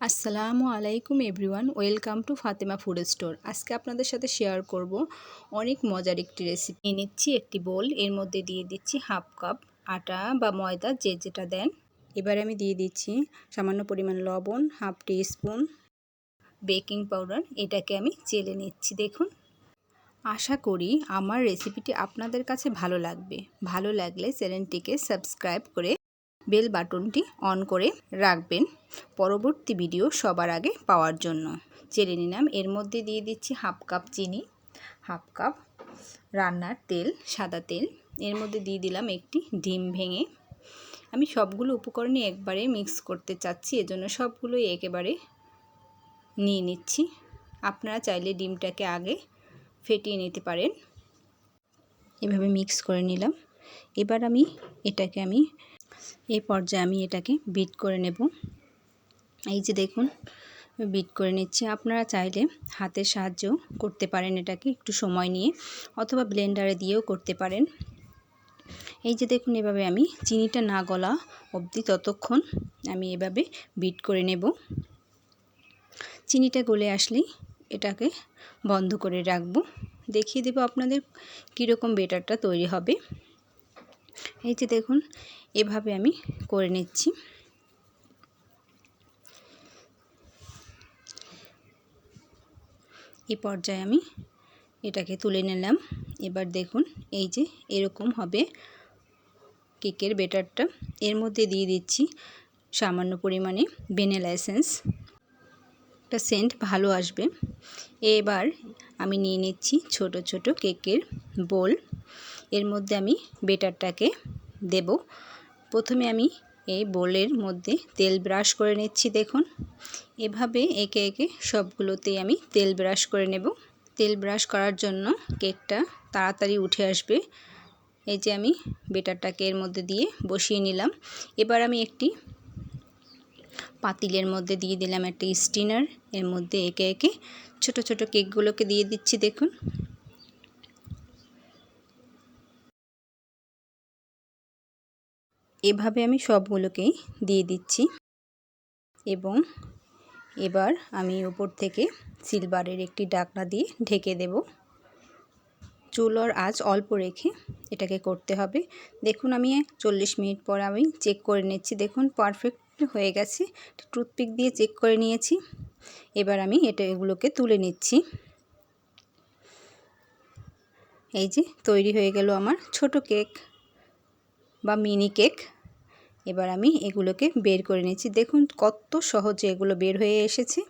আসসালামু আলাইকুম everyone, welcome to Fatema food store. আজকে আপনাদের সাথে শেয়ার করব অনেক মজার একটি রেসিপি নিচ্ছি একটি বোল এর মধ্যে দিয়ে দিচ্ছি হাফ কাপ আটা বা ময়দা, যে যেটা দেন। এবার আমি দিয়ে দিচ্ছি সামান্য পরিমাণ লবণ half teaspoon baking powder এটাকে আমি চেলে নিচ্ছি, দেখুন। আশা করি আমার রেসিপিটি আপনাদের কাছে ভালো লাগবে। ভালো লাগলে চ্যানেলটিকে সাবস্ক্রাইব করে বেল বাটনটি অন করে রাখবেন পরবর্তী ভিডিও সবার আগে পাওয়ার জন্য। চেলে নিলাম। এর মধ্যে দিয়ে দিচ্ছি হাফ কাপ চিনি, হাফ কাপ রান্নার তেল, সাদা তেল। এর মধ্যে দিয়ে দিলাম একটি ডিম ভেঙে। আমি সবগুলো উপকরণই একবারে মিক্স করতে চাচ্ছি, এজন্য সবগুলোই একেবারে নিয়ে নিচ্ছি। আপনারা চাইলে ডিমটাকে আগে ফেটিয়ে নিতে পারেন। এভাবে মিক্স করে নিলাম। এবার আমি এটাকে আমি এই পর্যায়ে আমি এটাকে বিট করে নেব। এই যে দেখুন বিট করে নিচ্ছি। আপনারা চাইলে হাতের সাহায্যও করতে পারেন এটাকে একটু সময় নিয়ে, অথবা ব্লেন্ডারে দিয়েও করতে পারেন। এই যে দেখুন, এভাবে আমি চিনিটা না গলা অবধি ততক্ষণ আমি এভাবে বিট করে নেব। চিনিটা গলে আসলেই এটাকে বন্ধ করে রাখব। দেখিয়ে দেব আপনাদের কীরকম বেটারটা তৈরি হবে। এই যে দেখুন, এভাবে আমি করে নিচ্ছি। এই পর্যায়ে আমি এটাকে তুলে নিলাম। এবার দেখুন, এই যে এরকম হবে কেকের বেটারটা এর মধ্যে দিয়ে দিচ্ছি সামান্য পরিমাণে ভেনিলা এসেন্স। একটা সেন্ট ভালো আসবে। এবার আমি নিয়ে নিচ্ছি ছোট ছোট কেকের বোল। এর মধ্যে আমি বেটারটাকে দেব। প্রথমে আমি এই বোলের মধ্যে তেল ব্রাশ করে নিচ্ছি, দেখুন। এভাবে একে একে সবগুলোতেই আমি তেল ব্রাশ করে নেব। তেল ব্রাশ করার জন্য কেকটা তাড়াতাড়ি উঠে আসবে। এই যে আমি বেটারটাকে এর মধ্যে দিয়ে বসিয়ে নিলাম। এবার আমি একটি পাতিলের মধ্যে দিয়ে দিলাম একটা স্টিনার। এর মধ্যে একে একে ছোট ছোট কেকগুলোকে দিয়ে দিচ্ছি, দেখুন। এভাবে আমি সবগুলোকেই দিয়ে দিচ্ছি। এবং এবার আমি উপর থেকে সিলভারের একটি ডাকনা দিয়ে ঢেকে দেব। চুলোর আজ অল্প রেখে এটাকে করতে হবে। দেখুন, আমি চল্লিশ মিনিট পর আমি চেক করে নিচ্ছি। দেখুন, পারফেক্ট হয়ে গেছে। টুথপিক দিয়ে চেক করে নিয়েছি। এবার আমি এটা এগুলোকে তুলে নিচ্ছি। এই যে, তৈরি হয়ে গেল আমার ছোট কেক। বা মিনি কেক। এবার আমি এগুলোকে বের করে নিচ্ছি। দেখুন কত সহজে এগুলো বের হয়ে এসেছে।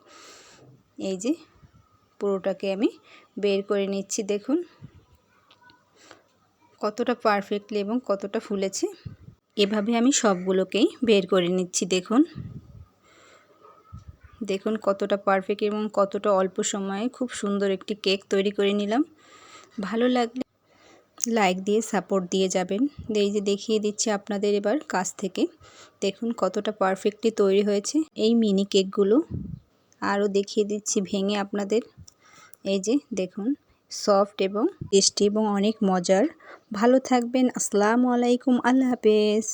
এই যে পুরোটাকে আমি বের করে নিচ্ছি, দেখুন। কতটা পারফেক্টলি এবং কতটা ফুলেছে। এভাবে আমি সবগুলোকেই বের করে নিচ্ছি, দেখুন। দেখুন কতটা পারফেক্ট এবং কতটা অল্প সময়ে খুব সুন্দর একটি কেক তৈরি করে নিলাম। ভালো লাগলে লাইক দিয়ে সাপোর্ট দিয়ে যাবেন। এই যে দেখিয়ে দিচ্ছি আপনাদের এবার কাছ থেকে। দেখুন কতটা পারফেক্টলি তৈরি হয়েছে এই মিনি কেকগুলো আরও দেখিয়ে দিচ্ছি ভেঙে আপনাদের। এই যে দেখুন সফট এবং টেস্টি এবং অনেক মজার। ভালো থাকবেন। আসসালামু আলাইকুম। আল্লাহ হাফেজ।